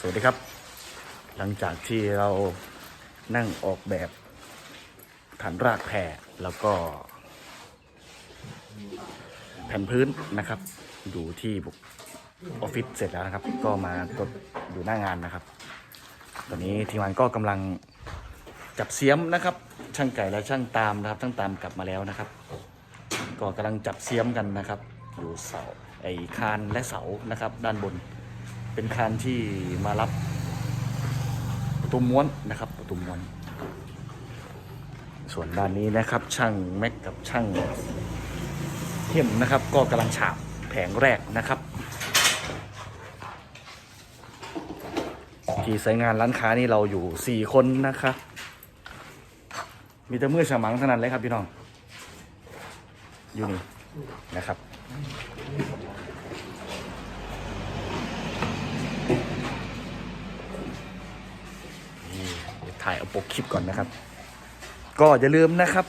สวัสดีครับ หลังจากที่เรานั่งออกแบบฐานรากแผ่แล้วก็ แผ่นพื้นนะครับ อยู่ที่ออฟฟิศเสร็จแล้วนะครับ ก็มาตรวจอยู่หน้างานนะครับ ตอนนี้ทีมงานก็กำลังจับเสียมนะครับ ช่างไก่และช่างตามนะครับช่างตามกลับมาแล้วนะครับ ก็กำลังจับเสียมกันนะครับ อยู่เสาไอ้คานและเสานะครับ ด้านบน เป็นคานที่มารับประตูม้วนนะครับประตูม้วน ส่วนด้านนี้นะครับ ช่างแม็กกับช่างเข้มนะครับ ก็กำลังฉาบแผงแรกนะครับที่สายงานร้านค้านี่เราอยู่ 4 คนนะครับมีแต่มือฉมังเท่านั้นเลยครับพี่น้อง อยู่นี่นะครับ ถ่ายเอาปกคลิปก่อนนะครับ ก็อย่าลืมนะครับ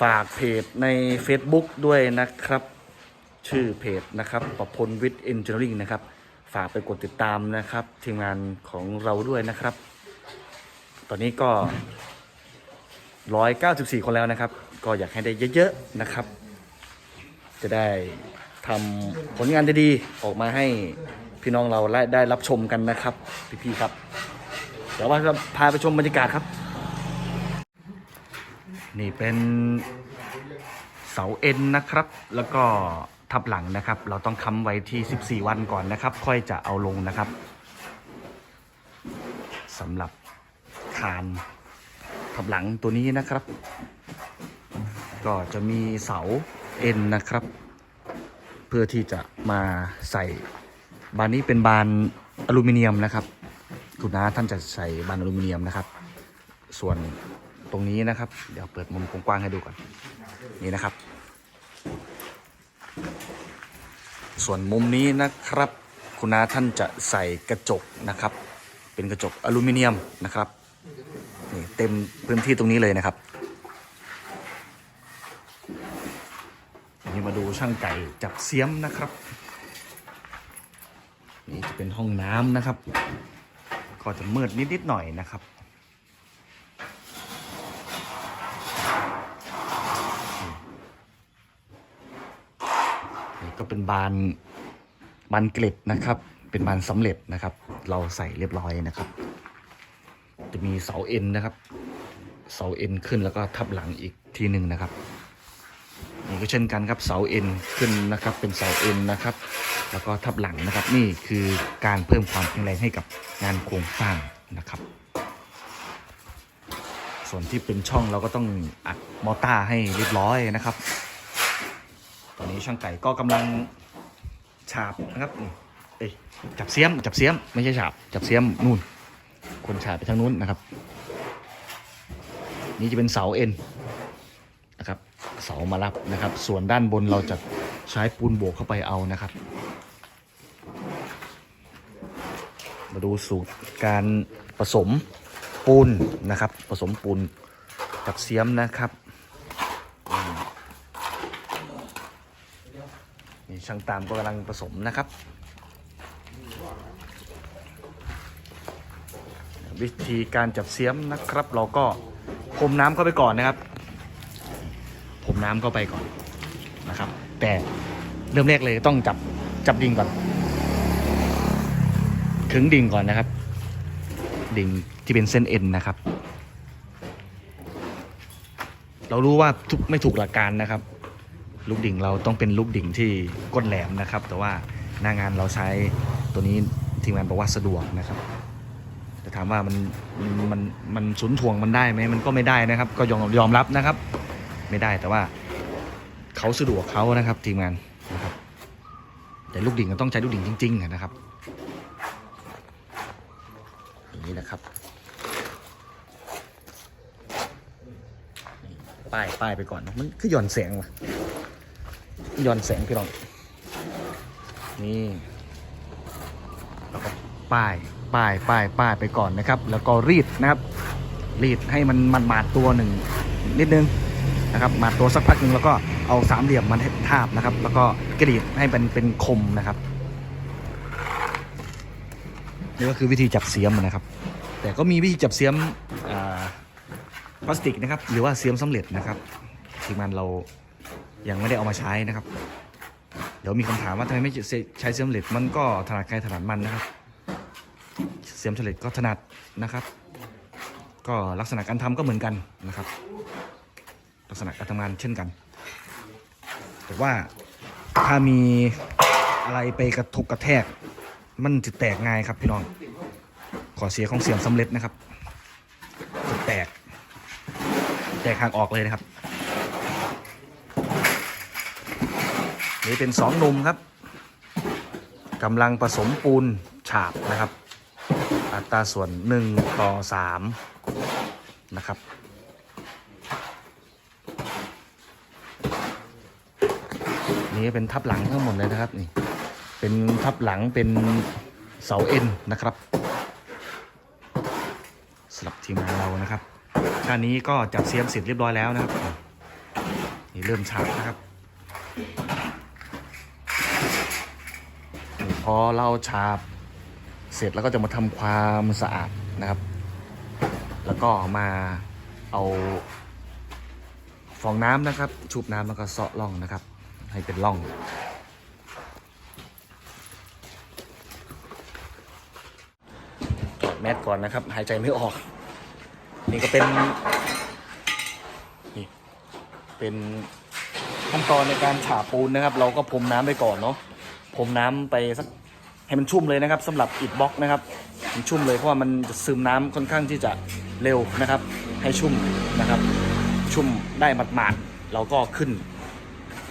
ฝากเพจใน Facebook ด้วยนะครับ ชื่อเพจนะครับประพลวิทย์เอนจิเนียริงนะครับ ฝากไปกดติดตามนะครับ ทีมงานของเราด้วยนะครับ ตอนนี้ก็ 194 คนแล้วนะครับ ก็อยากให้ได้เยอะๆนะครับ จะได้ทำผลงานดีๆออกมาให้พี่น้องเราได้รับชมกันนะครับ พี่ๆครับ ดี๋ยวว่าจะพาไปชมบรรยากาศครับ นี่เป็นเสาเอ็นนะครับ แล้วก็ทับหลังนะครับ เราต้องค้ำไว้ที่ 14 วันก่อนนะครับ ค่อยจะเอาลงนะครับสำหรับคานทับหลังตัวนี้นะครับ ก็จะมีเสาเอ็นนะครับ เพื่อที่จะมาใส่บานนี้เป็นบานอลูมิเนียมนะครับ คุณน้าท่านจะใส่บานอลูมิเนียมนะครับ ส่วนตรงนี้นะครับ เดี๋ยวเปิดมุมกว้างๆให้ดูก่อนนี่นะครับ ส่วนมุมนี้นะครับ คุณน้าท่านจะใส่กระจกนะครับ เป็นกระจกอลูมิเนียมนะครับนี่เต็มพื้นที่ตรงนี้เลยนะครับนนี้มาดูช่างไก่จับเสียมนะครับ นี่จะเป็นห้องน้ำนะครับ ก็จะมืดนิด ๆ หน่อยนะครับนี่ก็เป็นบานบานเกล็ดนะครับ เป็นบานสำเร็จนะครับ เราใส่เรียบร้อยนะครับ จะมีเสาเอ็นนะครับ เสาเอ็นขึ้นแล้วก็ทับหลังอีกทีหนึ่งนะครับ ก็เช่นกันครับเสาเอ็นขึ้นนะครับเป็นเสาเอ็นนะครับ แล้วก็ทับหลังนะครับนี่คือการเพิ่มความแข็งแรงให้กับงานโครงสร้างนะครับ ส่วนที่เป็นช่องเราก็ต้องอัดมอต้าให้เรียบร้อยนะครับ ตอนนี้ช่างไก่ก็กำลังฉาบนะครับนี่เอ้ยจับเสียมจับเสียมไม่ใช่ฉาบจับเสียมนู่น คนฉาบไปทางนู้นนะครับ นี่จะเป็นเสาเอ็น สามารับนะครับ ส่วนด้านบนเราจะใช้ปูนโบกเข้าไปเอานะครับ มาดูสูตรการผสมปูนนะครับ ผสมปูนกับเสียมนะครับนี่ช่างตามก็กำลังผสมนะครับ วิธีการจับเสียมนะครับ เราก็พรมน้ำเข้าไปก่อนนะครับ พรมน้ำเข้าไปก่อนนะครับ แต่เริ่มแรกเลยต้องจับจับดิ่งก่อนขึงดิ่งก่อนนะครับ ดิ่งที่เป็นเส้นเอ็นนะครับ เรารู้ว่าทุกไม่ถูกหลักการนะครับ ลูกดิ่งเราต้องเป็นลูกดิ่งที่ก้นแหลมนะครับ แต่ว่าหน้างานเราใช้ตัวนี้ทีมงานบอกว่าสะดวกนะครับแต่ถามว่ามันมันมันสุนถ่วงมันได้ไหมมันก็ไม่ได้นะครับ ก็ยอมยอมรับนะครับ ไม่ได้ แต่ว่าเขาสะดวกเขานะครับทีมงานนะครับ แต่ลูกดิ่งก็ต้องใช้ลูกดิ่งจริง ๆ นะครับอย่างนี้นะครับป้ายป้ายไปก่อน มันคือหย่อนแสงว่ะหย่อนแสงพี่น้องนี่แล้วก็ป้ายป้ายป้ายป้ายไปก่อนนะครับ แล้วก็รีดนะครับ รีดให้มันมันมาดตัวหนึ่งนิดนึง นะครับมาตัวสักพักหนึ่งแล้วก็เอาสามเหลี่ยมมันทาบนะครับ แล้วก็กรีดให้มันเป็นคมนะครับนี่ก็คือวิธีจับเสียมนะครับ แต่ก็มีวิธีจับเสียมพลาสติกนะครับ หรือว่าเสียมสำเร็จนะครับทีมงานเรายังไม่ได้เอามาใช้นะครับ เดี๋ยวมีคำถามว่าทำไมไม่ใช้เสียมสำเร็จมันก็ถนัดใครถนัดมันนะครับ เสียมสำเร็จก็ถนัดนะครับ ก็ลักษณะการทำก็เหมือนกันนะครับ ลักษณะการทำงานเช่นกัน แต่ว่าถ้ามีอะไรไปกระทบกระแทก มันจะแตกง่ายครับพี่น้อง ขอเสียของเสียมสำเร็จนะครับจะแตก แตกห่างออกเลยนะครับ นี่เป็นสองนมครับกำลังผสมปูนฉาบนะครับ อัตราส่วน 1 ต่อ 3 นะครับ นี่เป็นทับหลังทั้งหมดเลยนะครับนี่เป็นทับหลังเป็นเสาเอ็นนะครับสำหรับทีมงานเรานะครับท่านี้ก็จับเสียมเสร็จเรียบร้อยแล้วนะครับนี่เริ่มฉาบนะครับพอเราฉาบเสร็จแล้วก็จะมาทำความสะอาดนะครับ แล้วก็มาเอาฟองน้ำนะครับ ชุบน้ำแล้วก็เซาะร่องนะครับ ให้เป็นร่อง ถอดแมสก่อนนะครับ หายใจไม่ออก นี่ก็เป็น นี่ เป็นขั้นตอนในการฉาบปูนนะครับ เราก็พรมน้ำไปก่อนเนาะพรมน้ำไปสักให้มันชุ่มเลยนะครับสำหรับอิฐบล็อกนะครับมันชุ่มเลยเพราะว่ามันจะซึมน้ำค่อนข้างที่จะเร็วนะครับ ให้ชุ่มนะครับ ชุ่มได้หมาดๆเราก็ขึ้น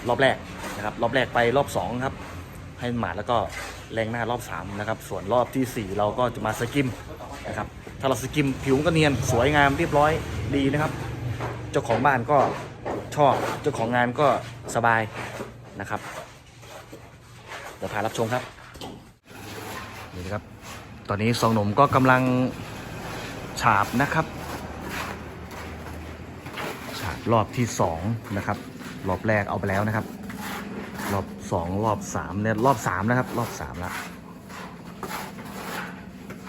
รอบแรกนะครับ รอบแรกไปรอบสองครับ ให้หมาดแล้วก็แรงหน้ารอบ3นะครับ ส่วนรอบทีสี่ 4 เราก็จะมาสกิมนะครับ ถ้าเราสกิมผิวก็เนียนสวยงามเรียบร้อยดีนะครับ เจ้าของบ้านก็ชอบ เจ้าของงานก็สบายนะครับเดี๋ยวพารับชมครับนี่นะครับ ตอนนี้สองหนุ่มก็กำลังฉาบนะครับ ฉาบรอบที่สองนะครับ รอบแรกเอาไปแล้วนะครับ รอบสองรอบสามเนี่ยรอบสามนะครับ รอบสามละ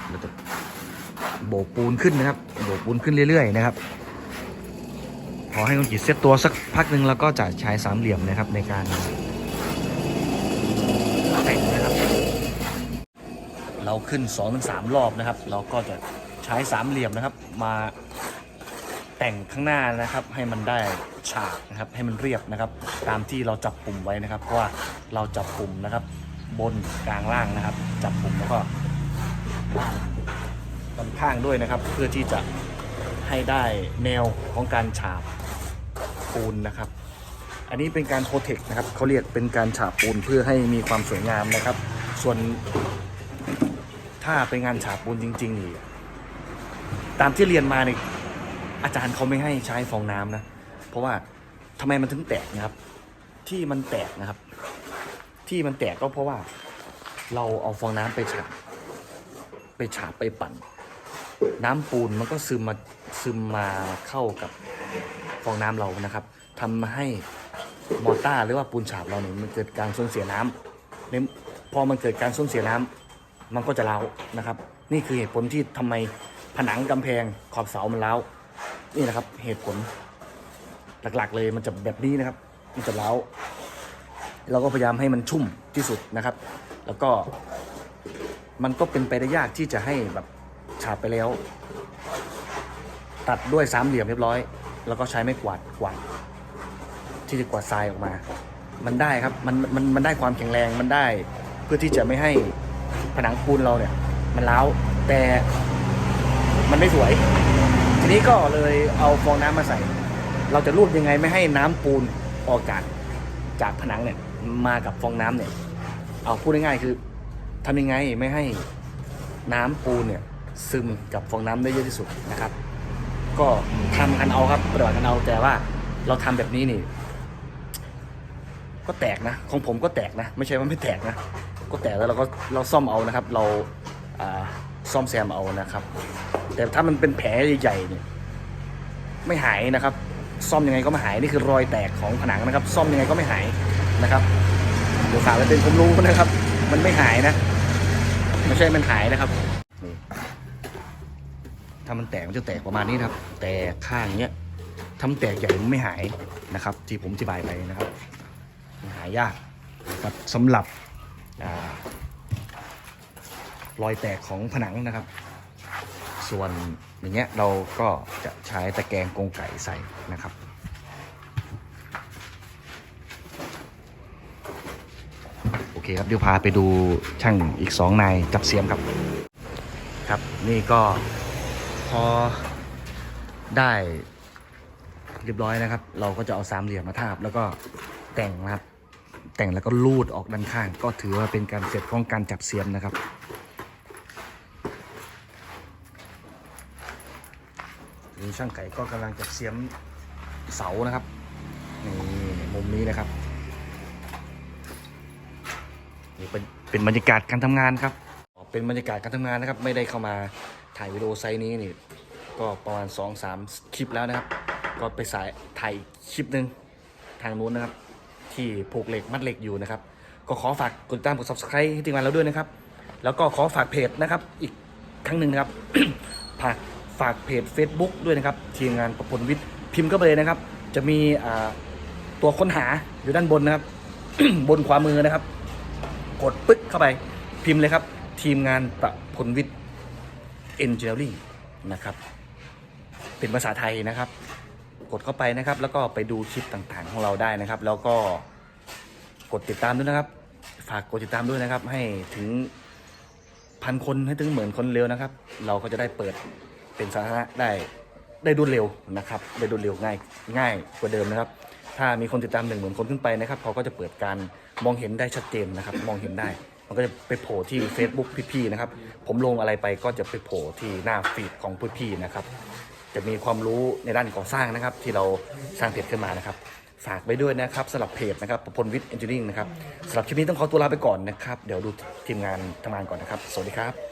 เราจะโบกปูนขึ้นนะครับ โบกปูนขึ้นเรื่อยๆนะครับพอให้คนกีดเซตตัวสักพักหนึ่งแล้วก็จะใช้สามเหลี่ยมนะครับในการแต่งนะครับ เราขึ้น2อถึงสรอบนะครับ เราก็จะใช้สามเหลี่ยมนะครับ มา แต่งข้างหน้านะครับ ให้มันได้ฉากนะครับ ให้มันเรียบนะครับ ตามที่เราจับปุ่มไว้นะครับเพราะว่าเราจับปุ่มนะครับ บนกลางล่างนะครับ จับปุ่มแล้วก็ด้านข้างด้วยนะครับ เพื่อที่จะให้ได้แนวของการฉาบปูนนะครับ อันนี้เป็นการโปรเทคนะครับเขาเรียกเป็นการฉาบปูนเพื่อให้มีความสวยงามนะครับ ส่วนถ้าเป็นงานฉาบปูนจริงๆนี่ตามที่เรียนมาเนี่ย อาจารย์เขาไม่ให้ใช้ฟองน้ำนะ เพราะว่าทำไมมันถึงแตกนะครับ ที่มันแตกนะครับ ที่มันแตกก็เพราะว่า เราเอาฟองน้ำไปฉาบไปฉาบไปปั่น น้ำปูนมันก็ซึมมาซึมมาเข้ากับฟองน้ำเรานะครับทำให้มอต้าหรือว่าปูนฉาบเราเนี่ยมันเกิดการสูญเสียน้ำเนี่ยพอมันเกิดการสูญเสียน้ำมันก็จะเล้านะครับ นี่คือเหตุผลที่ทำไมผนังกำแพงขอบเสามันเล้า นี่นะครับ เหตุผล หลักๆ เลยมันจะแบบนี้นะครับ มันจะเล้าเราก็พยายามให้มันชุ่มที่สุดนะครับ แล้วก็มันก็เป็นไปได้ยากที่จะให้แบบฉาบไปแล้ว ตัดด้วยสามเหลี่ยมเรียบร้อย แล้วก็ใช้ไม้กวาดกวาดที่จะกวาดทรายออกมา มันได้ครับมันมันมันได้ความแข็งแรงมันได้ เพื่อที่จะไม่ให้ผนังปูนเราเนี่ย มันร้าแต่มันไม่สวย นี้ก็เลยเอาฟองน้ำมาใส่ เราจะรูดยังไงไม่ให้น้ำปูนออกจากจากผนังเนี่ยมากับฟองน้ำเนี่ย เอาพูดง่ายๆคือทำยังไงไม่ให้น้ำปูนเนี่ยซึมกับฟองน้ำได้เยอะที่สุดนะครับ ก็ทำกันเอาครับปฏิบัติกันเอาแต่ว่าเราทำแบบนี้นี่ ก็แตกนะ ของผมก็แตกนะ ไม่ใช่ว่าไม่แตกนะ ก็แตกแล้วเราก็เราซ่อมเอานะครับ เราซ่อมแซมเอานะครับ แต่ถ้ามันเป็นแผลใหญ่ๆเนี่ยไม่หายนะครับ ซ่อมยังไงก็ไม่หายนี่คือรอยแตกของผนังนะครับ ซ่อมยังไงก็ไม่หายนะครับเดี๋ยวฝากไว้เป็นผมรู้นะครับ มันไม่หายนะไม่ใช่มันหายนะครับนี่ถ้ามันแตกมันจะแตกประมาณนี้นะครับ แต่ข้างเนี้ยถ้าแตกใหญ่มันไม่หายนะครับ ที่ผมอธิบายไปนะครับหายยากครับสำหรับอรอยแตกของผนังนะครับ ส่วนอย่างเงี้ยเราก็จะใช้ตะแกรงกรงไก่ใส่นะครับ โอเคครับเดี๋ยวพาไปดูช่างอีกสองนายจับเสียมครับ ครับนี่ก็พอได้เรียบร้อยนะครับ เราก็จะเอาสามเหลี่ยมมาทาบแล้วก็แต่งนะครับ แต่งแล้วก็ลูดออกด้านข้าง ก็ถือว่าเป็นการเสร็จของการจับเสียมนะครับ นี่ช่างไก่ก็กำลังจับเสียมเสานะครับนี่มุมนี้นะครับนี่เป็นเป็นบรรยากาศการทำงานครับเป็นบรรยากาศการทำงานนะครับ ไม่ได้เข้ามาถ่ายวิดีโอไซส์นี้นี่ก็ประมาณ2อสามคลิปแล้วนะครับ ก็ไปสายถ่ายคลิปหนึ่งทางนู้นนะครับ ที่ผูกเหล็กมัดเหล็กอยู่นะครับ ก็ขอฝากกดติดตามกด subscribe ให้ทีมงานเราด้วยนะครับ แล้วก็ขอฝากเพจนะครับอีกครั้งหนึ่งนะครับฝาก ฝากเพจ Facebook ด้วยนะครับ ทีมงานประพลวิทย์พิมพ์เข้าไปเลยนะครับ จะมีตัวค้นหาอยู่ด้านบนนะครับ บนขวามือนะครับ กดปึ๊กเข้าไปพิมพ์เลยครับ ทีมงานประพลวิทย์เอนจิเนียริ่งนะครับ เป็นภาษาไทยนะครับ กดเข้าไปนะครับ แล้วก็ไปดูคลิปต่างๆ ของเราได้นะครับ แล้วก็กดติดตามด้วยนะครับ ฝากกดติดตามด้วยนะครับ ให้ถึงพันคนให้ถึงหมื่นคนเร็วนะครับ เราก็จะได้เปิด เป็นสาธารณะได้ได้รวดเร็วนะครับได้รวดเร็วง่ายง่ายกว่าเดิมนะครับ ถ้ามีคนติดตามหนึ่งหมื่นคนขึ้นไปนะครับเขาก็จะเปิดการมองเห็นได้ชัดเจนนะครับ มองเห็นได้ มันก็จะไปโผล่ที่ Facebook พี่ๆนะครับ ผมลงอะไรไปก็จะไปโผล่ที่หน้าฟีดของพี่ๆนะครับ จะมีความรู้ในด้านก่อสร้างนะครับ ที่เราสร้างเพจขึ้นมานะครับ ฝากไปด้วยนะครับสำหรับเพจนะครับประพลวิทย์เอนจิเนียริงนะครับสำหรับคลิปนี้ต้องขอตัวลาไปก่อนนะครับ เดี๋ยวดูทีมงานทำงานก่อนนะครับ สวัสดีครับ